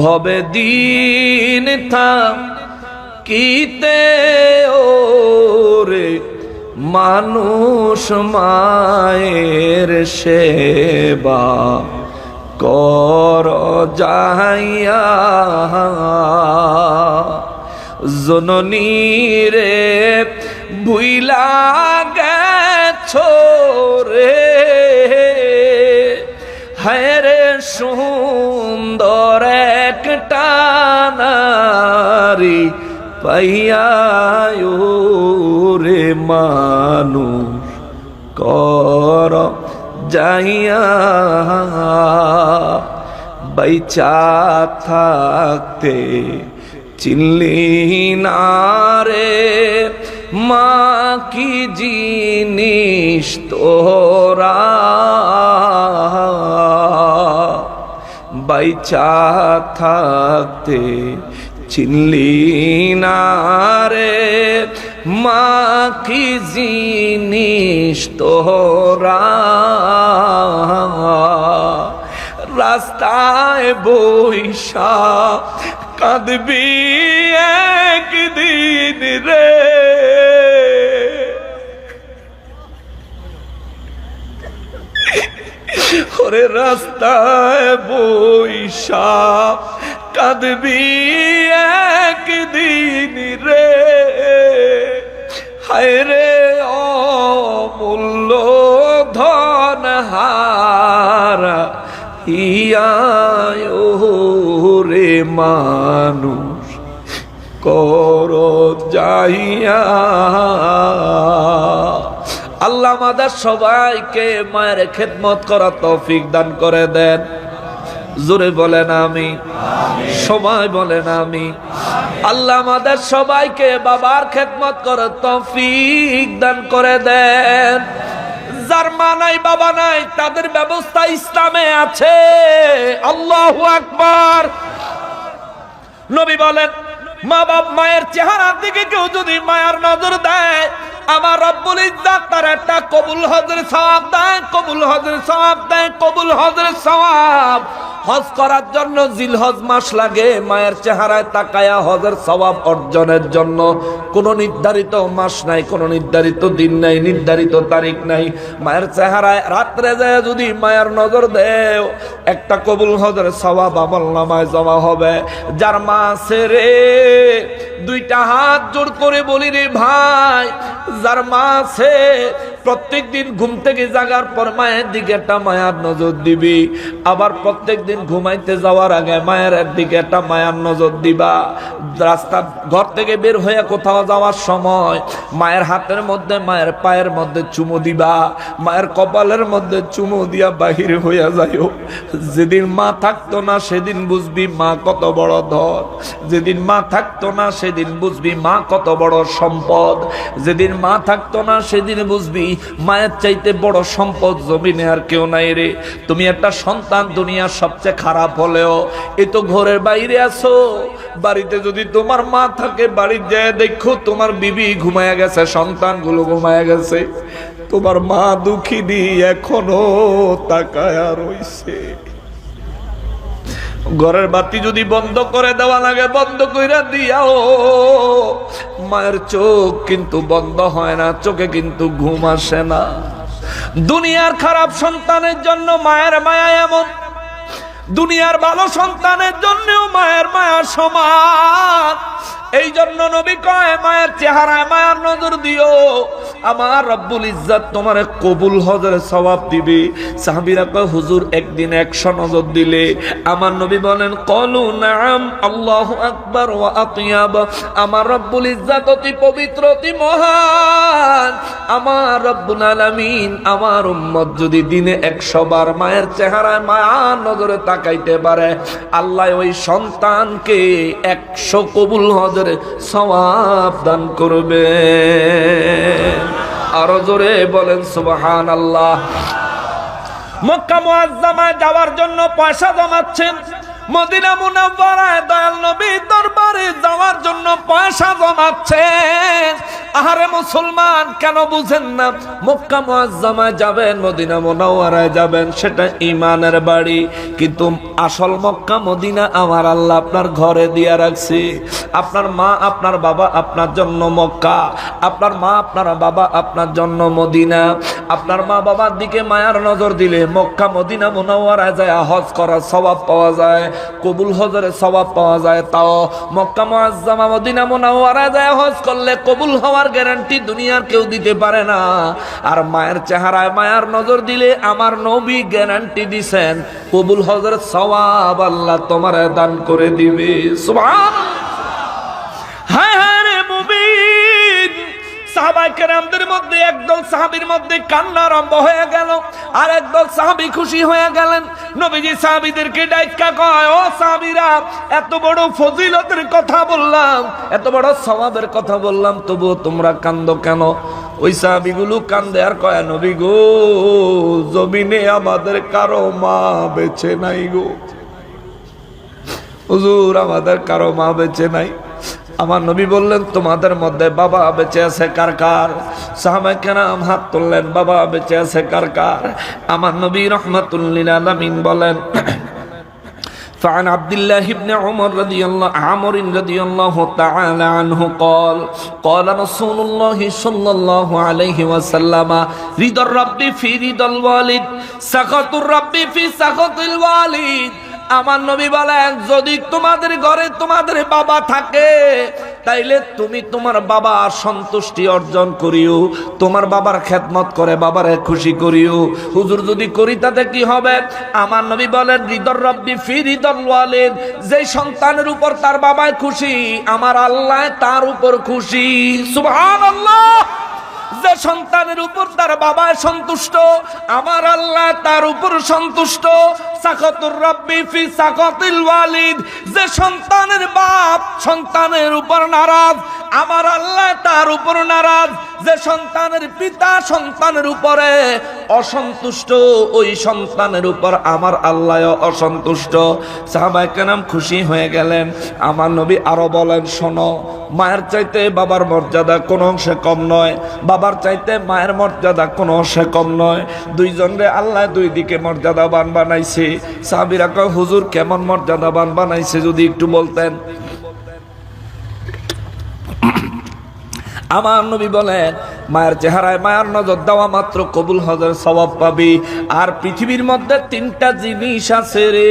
ভবে দিন থাম কিতে ওরে মানুষ মায়ের সেবা কর যাইয়া জননী ভুইলা গেছো রে। হায়রে সুন্দর একটা নারী পাইয়ায়ো রে মানুষ কর যাইয়া বাইচা থাকতে চিনলি না রে মা, কি জিনিস তোরা বাইচা থাকতে চিনলি না রে। মা কি জিনিস তোরা? রাস্তায় বৈশা কাঁদবি একদিন রে। ওরে রাস্তায় বৈশা কাঁদবি একদিন রে। হায় রে অমূল্য ধন হারা, হিয়ায় রে মানুষ, কর যাইয়া। আল্লাহ আমাদের সবাইকে মায়ের খেদমত করা তৌফিক দান করে দেন। জোরে বলেন আমি সবাই বলেন আমি আল্লাহ আমাদের সবাইকে বাবার খেদমত করে তৌফিক দান করে দেন। যার মা নাই, বাবা নাই, তাদের ব্যবস্থা ইসলামে আছে। আল্লাহু আকবার। নবী বলেন, মা বাপ মায়ের চেহারার দিকে কেউ যদি মায়ের নজর দেয় আমার রব্বুল ইজ্জাত তার একটা কবুল হজের সওয়াব দেয় কবুল হজের সওয়াব দেয় কবুল হজের সওয়াব। হজ করার জন্য জিল হজ মাস লাগে, মায়ের চেহারায় তাকায়া হজের সওয়াব অর্জনের জন্য। কোনো নির্ধারিত মাস নাই, কোনো নির্ধারিত দিন নাই, নির্ধারিত তারিখ নাই। মায়ের চেহারায় রাত্রে যায় যদি মায়ের নজর দেও, একটা কবুল হজের সওয়াব আমল নামায় জমা হবে। যার মা রে, দুইটা হাত জোর করে বলি রে ভাই, যার মা আছে প্রত্যেক দিন ঘুম থেকে জাগার পর মায়ের দিকে একটা মায়ার নজর দিবি। আবার প্রত্যেক দিন ঘুমাইতে যাওয়ার আগে মায়ের দিকে একটা মায়ার নজর দিবা। রাস্তা ঘর থেকে বের হয়ে কোথাও যাওয়ার সময় মায়ের হাতের মধ্যে, মায়ের পায়ের মধ্যে চুমু দিবা। মায়ের কপালের মধ্যে চুমু দিয়া বাহির হইয়া যাইও। যেদিন মা থাকতো না সেদিন বুঝবি মা কত বড় ধর যেদিন মা থাকতো না সেদিন বুঝবি মা কত বড় সম্পদ। যেদিন মা থাকতো না সেদিন বুঝবি মায়ের চাইতে বড় সম্পদ জমিনে আর কেউ নাই রে। তুমি একটা সন্তান দুনিয়ার সবচেয়ে খারাপ হলেও এ তো ঘরের বাইরে আছো। বাড়িতে যদি তোমার মা থাকে, বাড়ির যায় দেখো তোমার বিবি ঘুমায়া গেছে, সন্তানগুলো ঘুমায়া গেছে। তোমার মা দুঃখিনী এখনও তাকায়া রইছে। ঘরের বাতি যদি বন্ধ করে দেওয়া লাগে, বন্ধ কইরা দিয়াও। মায়ের চোখ কিন্তু বন্ধ হয় না, চোখে কিন্তু ঘুম আসে না। দুনিয়ার খারাপ সন্তানের জন্য মায়ের মায়া এমন। দুনিয়ার ভালো সন্তানের জন্যও মায়ের মায়া সমান। এই জন্য নবী কয়, মায়ের চেহারায় মায়ের নজর দিও। আমার রব্বুল ইজ্জাত তোমার কবুল হজের সবাব দিবে। সাহাবিরা কয়, হুজুর, একদিন একশো নজর দিলে। আমার নবী বলেন, কলু নাম আল্লাহ আকবার ওয়া আতিয়াব। আমার রব্বুল ইজ্জাত অতি পবিত্র, অতি মহান। আমার রব্বুল আলামিন, আমার উম্মত যদি দিনে একশো বার মায়ের চেহারায় মায়ার নজরে তাকাইতে পারে, আল্লাহ ওই সন্তানকে একশো কবুল হজের সওয়াব দান করবে। আরও জোরে বলেন সুবহান আল্লাহ মক্কা মুআজ্জামায় যাওয়ার জন্য পয়সা জমাচ্ছেন। মদিনা মুনাওয়ারায় দয়াল নবী দরবারে যাওয়ার জন্য পয়সা জমাচ্ছেন। আহারে মুসলমান, কেন বুঝেন না? মক্কা মুআজ্জামায় যাবেন, মদিনা মুনাওয়ারায় যাবেন, সেটা ইমানের বাড়ি। কিন্তু আসল মক্কা মদিনা আমার আল্লাহ আপনার ঘরে দিয়া রাখছি। আপনার মা আপনার বাবা আপনার জন্য মক্কা, আপনার মা আপনার বাবা আপনার জন্য মদিনা। আপনার মা বাবার দিকে মায়ার নজর দিলে মক্কা, মদিনা, মুনাওয়ারায় যায়, হজ করার স্বভাব পাওয়া যায়, কবুল হজরের স্বভাব পাওয়া যায়। তাও মক্কা, মুআজ্জামা, মদিনা, মুনাওয়ারায় যায়, হজ করলে কবুল হওয়ার গ্যারান্টি দুনিয়ার কেউ দিতে পারে না। আর মায়ের চেহারায় মায়ার নজর দিলে আমার নবী গ্যারান্টি দিছেন, কবুল হজরের স্বভাব আল্লাহ তোমার দান করে দিবে। সুবহান একদল মধ্যে আরম্ভ হয়ে গেল, আর একদল খুশি হয়ে গেলেন। ডাইকা কয়, ও এত বড় ফজিলতের কথা বললাম, এত বড় কথা বললাম, তবুও তোমরা কান্দো কেন? ওই সাহাবীগুলো কান্দে আর কয়, নবী গো, জমিনে আমাদের কারও মা বেছে নাই গো। হুজুর, আমাদের কারও মা বেছে নাই। আমার নবী বললেন তোমাদের মধ্যে বাবা বেঁচে আছে কার কার সাহাবাই কেরাম হাত তুললেন বাবা বেঁচে আছে কার কার আমার নবী রহমাতুল্লিল আলামিন বলেন فعن عبد الله بن عمر رضي الله عمر رضي الله تعالى عنه قال قال رسول الله صلى الله عليه وسلم رضا الرب في رضا الوالد سخط الرب في سخط الوالد আমার নবী বলেন, যদি তোমাদের ঘরে তোমাদের বাবা থাকে, তাইলে তুমি তোমার বাবা সন্তুষ্টি অর্জন করিও, তোমার বাবার খেদমত করে বাবারে খুশি করিও। হুজুর যদি করি, তাতে কি হবে? আমার নবী বলেন হৃদর রব্বি ফি হৃদর ওয়ালিদ, যে সন্তানের উপর তার বাবায় খুশি, আমার আল্লাহ তার উপর খুশি। সুবহানাল্লাহ! যে সন্তানের উপর তার বাবা সন্তুষ্ট, আমার আল্লাহ তার উপর সন্তুষ্ট। সাকতুর রব্বি ফি সাকতিল ওয়ালিদ। যে সন্তানের বাপ সন্তানের উপর নারাজ, আমার আল্লাহ তার উপর নারাজ। যে সন্তানের পিতা সন্তানের উপরে অসন্তুষ্ট, ওই সন্তানের উপর আমার আল্লাহ অসন্তুষ্ট। সাহাবাই কেনাম খুশি হয়ে গেলেন। আমার নবী আরও বলেন, শোনো, মায়ের চাইতে বাবার মর্যাদা কোনো অংশে কম নয়। বাবার চাইতে মায়ের মর্যাদা কোনো অংশে কম নয়। দুইজনরে আল্লাহ দুই দিকে মর্যাদাবান বানাইছে। সাহাবিরা কয়, হুজুর কেমন মর্যাদাবান বানাইছে যদি একটু বলতেন? আমার নবী বলেন, মায়ের চেহারায় মায়ের নজর দেওয়া মাত্র কবুল হজর সবাব পাবি। আর পৃথিবীর মধ্যে তিনটা জিনিস আছে রে।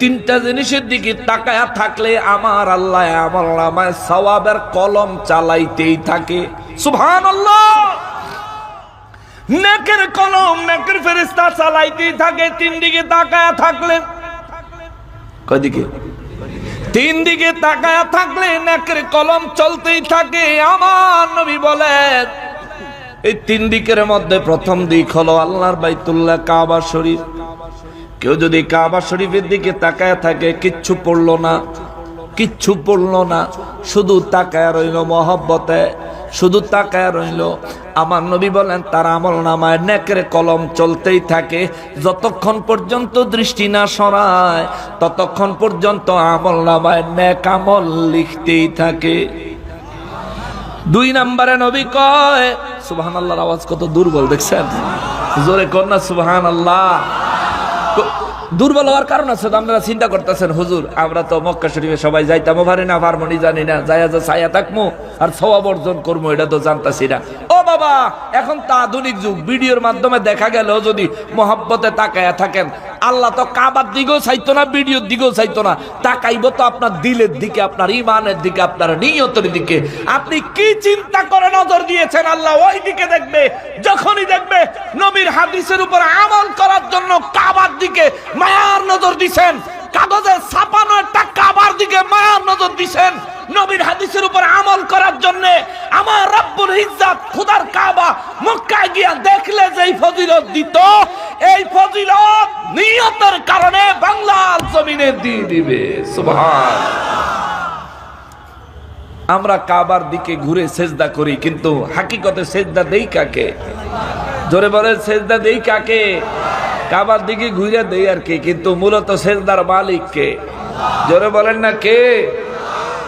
তিনটা জিনিসের দিকে তাকায়া থাকলে আমার আল্লাহ আমার নামায় সওয়াবের কলম চালাইতেই থাকে। সুবহান নেকের কলম নেকের ফেরিস্তা চালাইতেই থাকে, তিন দিকে তাকায়া থাকলে। কয়দিকে? তিন দিকে তাকায়া থাকলে নাকের কলম চলতেই থাকে, আমার নবী বলেন। এই তিন দিকের মধ্যে প্রথম দিক হলো আল্লাহর বাইতুল্লাহ কাবা শরীফ। কেউ যদি কাবা শরীফের দিকে তাকায় থাকে, কিচ্ছু পড়ল না, কিচ্ছু পড়ল না, শুধু তাকায় রইল মহব্বতে। শুধু তাকায়া রইল। আমার নবী বলেন, তার আমল নামায় নেকের কলম চলতেই থাকে। যতক্ষণ পর্যন্ত দৃষ্টি না সরায়, ততক্ষণ পর্যন্ত আমল নামায় নেক আমল লিখতেই থাকে। দুই নম্বরে নবী কয় সুবহান আল্লাহর আওয়াজ কত দুর্বল, দেখছেন? জোরে না সুবহান আল্লাহ দুর্বল হওয়ার কারণ আছে তো আপনারা চিন্তা করতেছেন, হুজুর, আমরা তো মক্কা শরীফে সবাই যাইতামও পারি না পারমনি জানি না, যাইয়া যা ছায়া থাকব আর সবাব অর্জন করব এটা তো জানতাছি না। ও বাবা, এখন তা আধুনিক যুগ, ভিডিওর মাধ্যমে দেখা গেল যদি মহাব্বতে তাকায়া থাকেন আল্লাহ তো কাবার দিকেও চাইতো না, ভিডিওর দিকেও চাইতো না। তাকাইব তো আপনার দিলের দিকে, আপনার ইমানের দিকে, আপনার নিয়তের দিকে। আপনি কি চিন্তা করে নজর দিয়েছেন আল্লাহ? ওই দিকে দেখবে, যখনই দেখবে, নবীর হাদিসের উপর আমল করার জন্য কাবার দিকে মায়ার নজর দিছেন। কাগজে ছাপানো একটা কাবার দিকে মায়ার নজর দিছেন। নবীর হাদিসের উপর আমল করার জন্য আমার রব্বুল খুদার কাবা মক্কায় গিয়া দেখলে ফজিলত দিত, এই ফজিলত নিয়তের কারণে বাংলার জমিনে দিয়ে দিবে। সুবহান। আমরা কাবার দিকে ঘুরে সেজদা করি, কিন্তু হাকিকতে সেজদা দেই কাকে? জোরে বলে সেজদা দেই কাকে? কাবার দিকে ঘুরে দেই আর কি? কিন্তু মূলত সেজদার মালিক কে? জোরে বলেন না কে?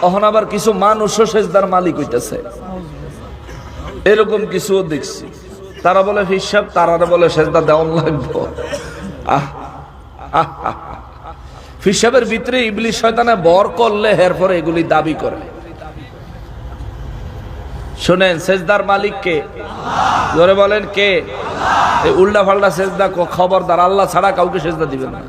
তখন আবার কিছু মানুষও সেজদার মালিক হইতেছে। এরকম কিছুও দেখছি। তারা বলে হিসাব তারা বলে সেজদা দেওয়ান লাগবো। হিসাবের ভিতরে ইবলিশ শয়তানে বর করলে এর পরে এগুলি দাবি করে। শোনেন, সেজদার মালিক কে? জোরে বলেন, কে? উল্টা ফাল্টা সেজদা ক- খবরদার, আল্লাহ ছাড়া কাউকে সেজদা দিবেন না।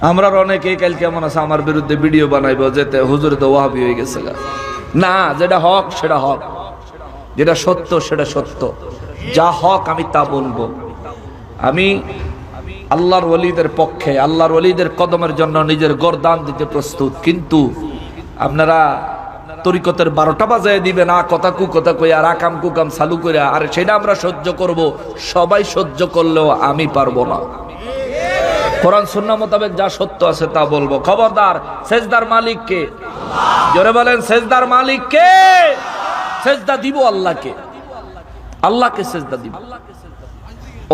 আমরা অনেকে কাল কেমন আছে, আমার বিরুদ্ধে ভিডিও বানাইবো, যেতে হুজুরে তো ওয়াহাবি হয়ে গেছে গা। না, যেটা হক, সেটা হক। যেটা সত্য, সেটা সত্য। যা হক, আমি তা বলব। আমি আল্লাহর ওলিদের পক্ষে, আল্লাহর ওলিদের কদমের জন্য নিজের গরদান দিতে প্রস্তুত। কিন্তু আপনারা তরিকতের বারোটা বাজায় দিবেন আ কথা কু কথা কই আর আকাম, কুকাম চালু করে আর সেটা আমরা সহ্য করব, সবাই সহ্য করলেও আমি পারব না। কোরআন সুন্না মোতাবেক যা সত্য আছে তা বলব। খবরদার, সেজদার মালিক কে? জোরে বলেন, সেজদার মালিক কে? সেজদা দিব আল্লাহকে। আল্লাহকে সেজদা দিব।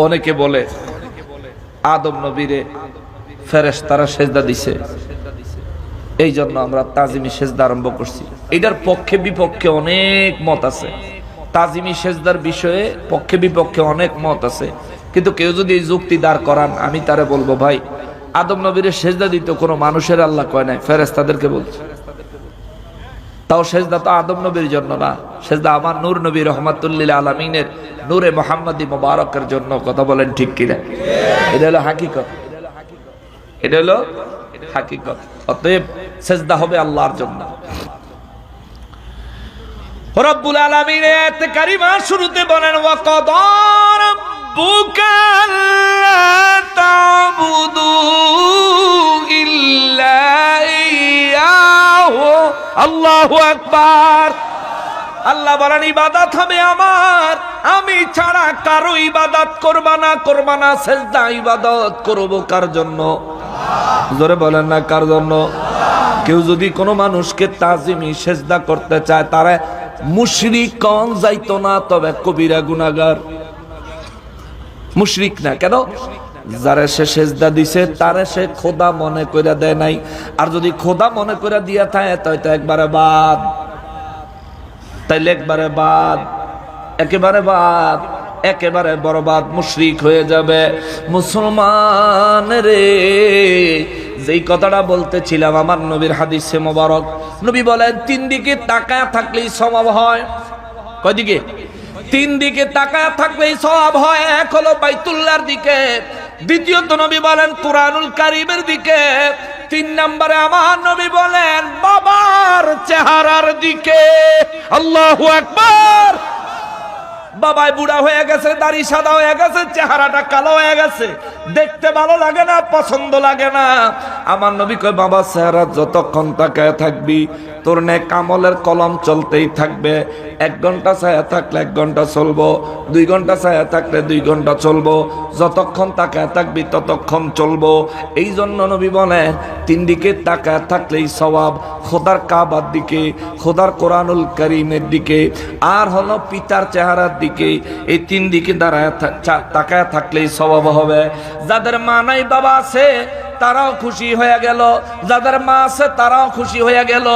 অনেকে বলে, আদম নবীরে ফেরেশ তারা সেজদা দিছে। এই জন্য আমরা তাজিমি সেজদা আরম্ভ করছি। এটার পক্ষে বিপক্ষে অনেক মত আছে। তাজিমি সেজদার বিষয়ে পক্ষে বিপক্ষে অনেক মত আছে। কিন্তু কেউ যদি এই যুক্তি দাঁড় করান, আমি তারে বলব, ভাই, আদম নবীরে সেজদা দিত কোনো মানুষের আল্লাহ কয় নাই ফেরেস তাদেরকে বলছে। তাও সেজদা তো আদম নবীর জন্য না, সেজদা আমার নূর নবী রহমাতুল্লিল আলমিনের নূরে মোহাম্মদী মোবারকের জন্য, কথা বলেন ঠিক কিনা? এটা হলো হাকিকত। এটা হলো হাকিকত। অতএব সেজদা হবে আল্লাহর জন্য। রব্বুল আলামিন আয়াত কারিমা শুরুতে বলেন, ওয়া কদার রাব্বুকা আল্লা তা'বুদু ইল্লা ইয়াহু আল্লাহু আকবার। আল্লাহ বলেন, ইবাদত হবে আমার। আমি ছাড়া কারও ইবাদত করবা না করবা না, সেজদা ইবাদত করব কার জন্য? জোরে বলেন না, কার জন্য? কেউ যদি কোনো মানুষকে তাজিমি, সেজদা করতে চায়, তারা মুশরিক কন যাইতো না, তবে কবিরা গুনাগার মুশরিক না, কেন? যারা সে সেজদা দিছে, তারে সে খোদা মনে করে দেয় নাই। আর যদি খোদা মনে করে দিয়া থাকে তো একবারে বাদ। তাইলে একবারে বাদ। একেবারে বাদ। একেবারে বরবাদ মুশরিক হয়ে যাবে। মুসলমান রে, যেই কথাটা বলতেছিলাম আমার নবীর হাদিসে মোবারক। নবী বলেন, তিন দিকে তাকায় থাকলেই স্বভাব হয়। কয়দিকে? তিন দিকে তাকায় থাকলেই সব হয় এক হলো বাইতুল্লার দিকে, দ্বিতীয়ত নবী বলেন কোরআনুল কারিমের দিকে, তিন নম্বরে আমার নবী বলেন বাবার চেহারার দিকে। আল্লাহ একবার বাবাই বুড়া হয়ে গেছে, দাড়ি সাদা হয়ে গেছে, চেহারাটা কালো হয়ে গেছে, দেখতে ভালো লাগে না, পছন্দ লাগে না। আমার নবী কয়, বাবা চেহারা যতক্ষণ তাকায় থাকবি, তোর নে কামলের কলম চলতেই থাকবে। এক ঘণ্টা ছায়া থাকলে এক ঘণ্টা চলবো, দুই ঘণ্টা ছায়া থাকলে দুই ঘণ্টা চলবো। যতক্ষণ তাকায় থাকবি, ততক্ষণ চলবো। এই জন্য নবী বলেন, তিন দিকে তাকায় থাকলেই সবাব খোদার কাবার দিকে, খোদার কোরআনুল করিমের দিকে, আর হলো পিতার চেহারার দিকে। এই তিন দিকে দাঁড়ায় তাকায় থাকলেই স্বভাব হবে। যাদের মা নাই, বাবা আছে তারাও খুশি হয়ে গেল। যাদের মা আছে তারাও খুশি হয়ে গেল।